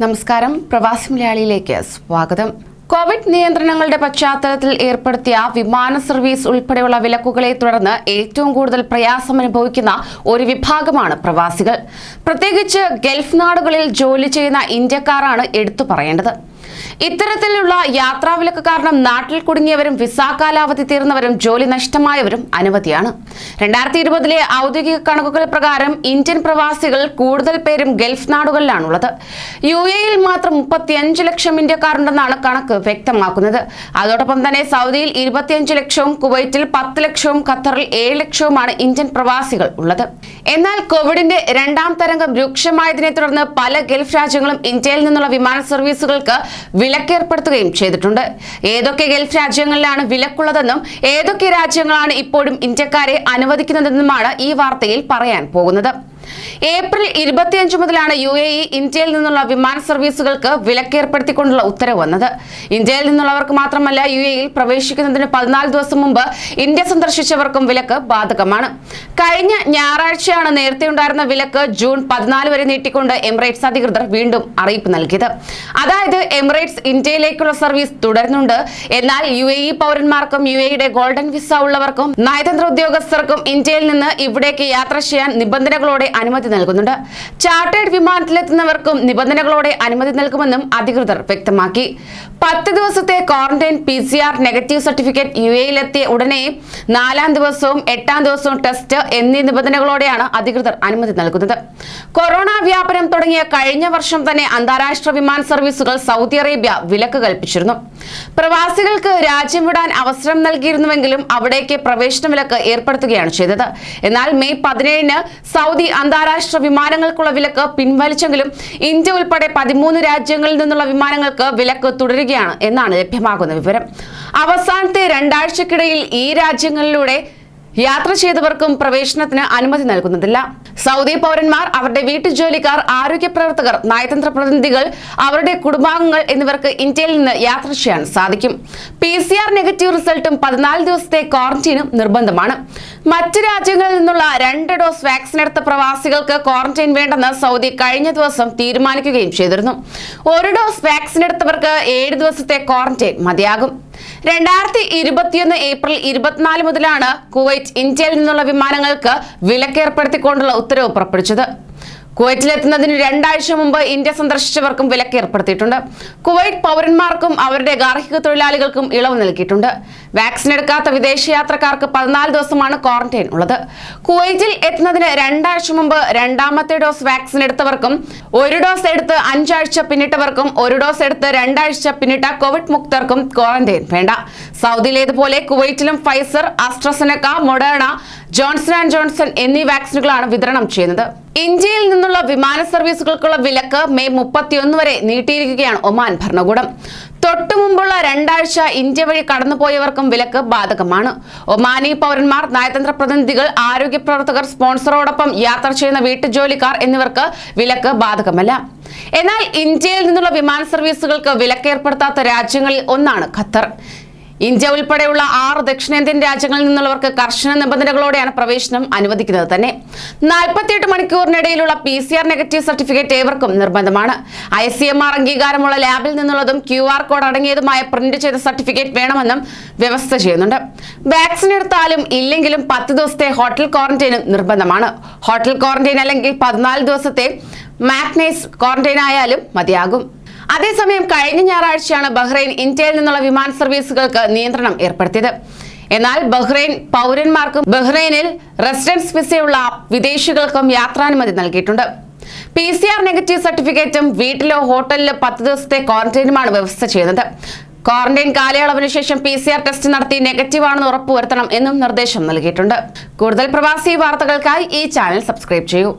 നമസ്കാരം. പ്രവാസി മലയാളിയിലേക്ക് സ്വാഗതം. കോവിഡ് നിയന്ത്രണങ്ങളുടെ പശ്ചാത്തലത്തിൽ ഏർപ്പെടുത്തിയ വിമാന സർവീസ് ഉൾപ്പെടെയുള്ള വിലക്കുകളെ തുടർന്ന് ഏറ്റവും കൂടുതൽ പ്രയാസം അനുഭവിക്കുന്ന ഒരു വിഭാഗമാണ് പ്രവാസികൾ. പ്രത്യേകിച്ച് ഗൾഫ് നാടുകളിൽ ജോലി ചെയ്യുന്ന ഇന്ത്യക്കാരാണ് എടുത്തു പറയേണ്ടത്. ഇത്തരത്തിലുള്ള യാത്രാവിലക്ക് കാരണം നാട്ടിൽ കുടുങ്ങിയവരും വിസ കാലാവധി തീർന്നവരും ജോലി നഷ്ടമായവരും അനവധിയാണ്. രണ്ടായിരത്തി ഇരുപതിലെ ഔദ്യോഗിക കണക്കുകൾ പ്രകാരം ഇന്ത്യൻ പ്രവാസികൾ കൂടുതൽ പേരും ഗൾഫ് നാടുകളിലാണുള്ളത്. യു എയിൽ മാത്രം മുപ്പത്തിയഞ്ച് ലക്ഷം ഇന്ത്യക്കാരുണ്ടെന്നാണ് കണക്ക് വ്യക്തമാക്കുന്നത്. അതോടൊപ്പം തന്നെ സൗദിയിൽ ഇരുപത്തിയഞ്ച് ലക്ഷവും കുവൈറ്റിൽ പത്ത് ലക്ഷവും ഖത്തറിൽ ഏഴ് ലക്ഷവുമാണ് ഇന്ത്യൻ പ്രവാസികൾ ഉള്ളത്. എന്നാൽ കോവിഡിന്റെ രണ്ടാം തരംഗം രൂക്ഷമായതിനെ തുടർന്ന് പല ഗൾഫ് രാജ്യങ്ങളും ഇന്ത്യയിൽ നിന്നുള്ള വിമാന സർവീസുകൾക്ക് വിലക്കേർപ്പെടുത്തുകയും ചെയ്തിട്ടുണ്ട്. ഏതൊക്കെ ഗൾഫ് രാജ്യങ്ങളിലാണ് വിലക്കുള്ളതെന്നും ഏതൊക്കെ രാജ്യങ്ങളാണ് ഇപ്പോഴും ഇന്ത്യക്കാരെ അനുവദിക്കുന്നതെന്നുമാണ് ഈ വാർത്തയിൽ പറയാൻ പോകുന്നത്. ഏപ്രിൽ ഇരുപത്തിയഞ്ച് മുതലാണ് യു എ ഇ ഇന്ത്യയിൽ നിന്നുള്ള വിമാന സർവീസുകൾക്ക് വിലക്കേർപ്പെടുത്തിക്കൊണ്ടുള്ള ഉത്തരവ് വന്നത്. ഇന്ത്യയിൽ നിന്നുള്ളവർക്ക് മാത്രമല്ല യു എയിൽ പ്രവേശിക്കുന്നതിന് പതിനാല് ദിവസം മുമ്പ് ഇന്ത്യ സന്ദർശിച്ചവർക്കും വിലക്ക് ബാധകമാണ്. കഴിഞ്ഞ ഞായറാഴ്ചയാണ് നേരത്തെ ഉണ്ടായിരുന്ന വിലക്ക് ജൂൺ പതിനാല് വരെ നീട്ടിക്കൊണ്ട് എമിറേറ്റ്സ് അധികൃതർ വീണ്ടും അറിയിപ്പ് നൽകിയത്. അതായത് എമിറേറ്റ്സ് ഇന്ത്യയിലേക്കുള്ള സർവീസ് തുടരുന്നുണ്ട്. എന്നാൽ യു എ ഇ പൗരന്മാർക്കും യു എയുടെ ഗോൾഡൻ വിസ ഉള്ളവർക്കും നയതന്ത്ര ഉദ്യോഗസ്ഥർക്കും ഇന്ത്യയിൽ നിന്ന് ഇവിടേക്ക് യാത്ര ചെയ്യാൻ നിബന്ധനകളോടെ അനുമതി നൽകുന്നുണ്ട്. ചാർട്ടേഡ് വിമാനത്തിലെത്തുന്നവർക്കും നിബന്ധനകളോടെ അനുമതി നൽകുമെന്നും അധികൃതർ വ്യക്തമാക്കി. പത്ത് ദിവസത്തെ quarantine P C R negative certificate U എയിലെത്തിയ ഉടനെ നാലാം ദിവസവും എട്ടാം ദിവസവും ടെസ്റ്റ് എന്നീ നിബന്ധനകളോടെയാണ് അധികൃതർ അനുമതി നൽകുന്നത്. കൊറോണ വ്യാപനം തുടങ്ങിയ കഴിഞ്ഞ വർഷം തന്നെ അന്താരാഷ്ട്ര വിമാന സർവീസുകൾ സൗദി അറേബ്യ വിലക്ക് കൽപ്പിച്ചിരുന്നു. പ്രവാസികൾക്ക് രാജ്യം വിടാൻ അവസരം നൽകിയിരുന്നുവെങ്കിലും അവിടേക്ക് പ്രവേശന വിലക്ക് ഏർപ്പെടുത്തുകയാണ് ചെയ്തത്. എന്നാൽ മെയ് പതിനേഴിന് സൗദി അന്താരാഷ്ട്ര വിമാനങ്ങൾക്കുള്ള വിലക്ക് പിൻവലിച്ചെങ്കിലും ഇന്ത്യ ഉൾപ്പെടെ പതിമൂന്ന് രാജ്യങ്ങളിൽ നിന്നുള്ള വിമാനങ്ങൾക്ക് വിലക്ക് തുടരുകയാണ് എന്നാണ് ലഭ്യമാകുന്ന വിവരം. അവസാനത്തെ രണ്ടാഴ്ചക്കിടയിൽ ഈ രാജ്യങ്ങളിലൂടെ യാത്ര ചെയ്തവർക്കും പ്രവേശനത്തിന് അനുമതി നൽകുന്നതില്ല. സൗദി പൗരന്മാർ അവരുടെ വീട്ടുജോലിക്കാർ ആരോഗ്യ പ്രവർത്തകർ നയതന്ത്ര പ്രതിനിധികൾ അവരുടെ കുടുംബാംഗങ്ങൾ എന്നിവർക്ക് ഇന്ത്യയിൽ നിന്ന് യാത്ര ചെയ്യാൻ സാധിക്കും. പി സി ആർ നെഗറ്റീവ് റിസൾട്ടും പതിനാല് ദിവസത്തെ ക്വാറന്റീനും നിർബന്ധമാണ്. മറ്റ് രാജ്യങ്ങളിൽ നിന്നുള്ള രണ്ട് ഡോസ് വാക്സിൻ എടുത്ത പ്രവാസികൾക്ക് ക്വാറന്റൈൻ വേണ്ടെന്ന് സൗദി കഴിഞ്ഞ ദിവസം തീരുമാനിക്കുകയും ചെയ്തിരുന്നു. ഒരു ഡോസ് വാക്സിൻ എടുത്തവർക്ക് ഏഴ് ദിവസത്തെ ക്വാറന്റൈൻ മതിയാകും. രണ്ടായിരത്തി ഇരുപത്തിയൊന്ന് ഏപ്രിൽ ഇരുപത്തിനാല് മുതലാണ് കുവൈറ്റ് ഇന്ത്യയിൽ നിന്നുള്ള വിമാനങ്ങൾക്ക് വിലക്കേർപ്പെടുത്തിക്കൊണ്ടുള്ള ഉത്തരവ് പുറപ്പെടുവിച്ചത്. കുവൈറ്റിലെത്തുന്നതിന് രണ്ടാഴ്ച മുമ്പ് ഇന്ത്യ സന്ദർശിച്ചവർക്കും വിലക്ക് ഏർപ്പെടുത്തിയിട്ടുണ്ട്. കുവൈറ്റ് പൗരന്മാർക്കും അവരുടെ ഗാർഹിക തൊഴിലാളികൾക്കും ഇളവ് നൽകിയിട്ടുണ്ട്. വാക്സിൻ എടുക്കാത്ത വിദേശയാത്രക്കാർക്ക് പതിനാല് ദിവസമാണ് ക്വാറന്റൈൻ ഉള്ളത്. കുവൈറ്റിൽ എത്തുന്നതിന് രണ്ടാഴ്ച മുമ്പ് രണ്ടാമത്തെ ഡോസ് വാക്സിൻ എടുത്തവർക്കും ഒരു ഡോസ് എടുത്ത് അഞ്ചാഴ്ച പിന്നിട്ടവർക്കും ഒരു ഡോസ് എടുത്ത് രണ്ടാഴ്ച പിന്നിട്ട കോവിഡ് മുക്തർക്കും ക്വാറന്റൈൻ വേണ്ട. സൗദിയിലേതുപോലെ കുവൈറ്റിലും Pfizer AstraZeneca Moderna Johnson and Johnson എന്നീ വാക്സിനുകളാണ് വിതരണം ചെയ്യുന്നത്. ഇന്ത്യയിൽ നിന്നുള്ള വിമാന സർവീസുകൾക്കുള്ള വിലക്ക് മെയ് മുപ്പത്തിയൊന്ന് വരെ നീട്ടിയിരിക്കുകയാണ് ഒമാൻ ഭരണകൂടം. തൊട്ടുമുമ്പുള്ള രണ്ടാഴ്ച ഇന്ത്യ വഴി കടന്നുപോയവർക്കും വിലക്ക് ബാധകമാണ്. ഒമാനി പൗരന്മാർ നയതന്ത്ര പ്രതിനിധികൾ ആരോഗ്യ പ്രവർത്തകർ സ്പോൺസറോടൊപ്പം യാത്ര ചെയ്യുന്ന വീട്ടുജോലിക്കാർ എന്നിവർക്ക് വിലക്ക് ബാധകമല്ല. എന്നാൽ ഇന്ത്യയിൽ നിന്നുള്ള വിമാന സർവീസുകൾക്ക് വിലക്കേർപ്പെടുത്താത്ത രാജ്യങ്ങളിൽ ഒന്നാണ് ഖത്തർ. ഇന്ത്യ ഉൾപ്പെടെയുള്ള ആറ് ദക്ഷിണേന്ത്യൻ രാജ്യങ്ങളിൽ നിന്നുള്ളവർക്ക് കർശന നിബന്ധനകളോടെയാണ് പ്രവേശനം അനുവദിക്കുന്നത് തന്നെ. നാൽപ്പത്തിയെട്ട് മണിക്കൂറിനിടയിലുള്ള P C R negative certificate ഏവർക്കും നിർബന്ധമാണ്. ഐ സി എം ആർ അംഗീകാരമുള്ള ലാബിൽ നിന്നുള്ളതും ക്യു ആർ കോഡ് അടങ്ങിയതുമായ പ്രിന്റ് ചെയ്ത സർട്ടിഫിക്കറ്റ് വേണമെന്നും വ്യവസ്ഥ ചെയ്യുന്നുണ്ട്. വാക്സിൻ എടുത്താലും ഇല്ലെങ്കിലും പത്ത് ദിവസത്തെ ഹോട്ടൽ ക്വാറന്റൈനും നിർബന്ധമാണ്. ഹോട്ടൽ ക്വാറന്റൈൻ അല്ലെങ്കിൽ പതിനാല് ദിവസത്തെ മാഗ്നൈസ് ക്വാറന്റൈൻ ആയാലും മതിയാകും. അതേസമയം കഴിഞ്ഞ ഞായറാഴ്ചയാണ് ബഹ്റൈൻ ഇന്ത്യയിൽ നിന്നുള്ള വിമാന സർവീസുകൾക്ക് നിയന്ത്രണം ഏർപ്പെടുത്തിയത്. എന്നാൽ ബഹ്റൈൻ പൗരന്മാർക്കും ബഹ്റൈനിൽ റെസിഡൻസ് വിസയുള്ള വിദേശികൾക്കും യാത്രാനുമതി നൽകിയിട്ടുണ്ട്. പി സി ആർ നെഗറ്റീവ് സർട്ടിഫിക്കറ്റും വീട്ടിലോ ഹോട്ടലിലോ പത്ത് ദിവസത്തെ ക്വാറന്റൈനുമാണ് വ്യവസ്ഥ ചെയ്യുന്നത്. ക്വാറന്റൈൻ കാലയളവിന് ശേഷം പി സി ആർ ടെസ്റ്റ് നടത്തി നെഗറ്റീവ് ആണെന്ന് ഉറപ്പുവരുത്തണം എന്നും നിർദ്ദേശം നൽകിയിട്ടുണ്ട്. കൂടുതൽ പ്രവാസി വാർത്തകൾക്കായി ഈ ചാനൽ സബ്സ്ക്രൈബ് ചെയ്യൂ.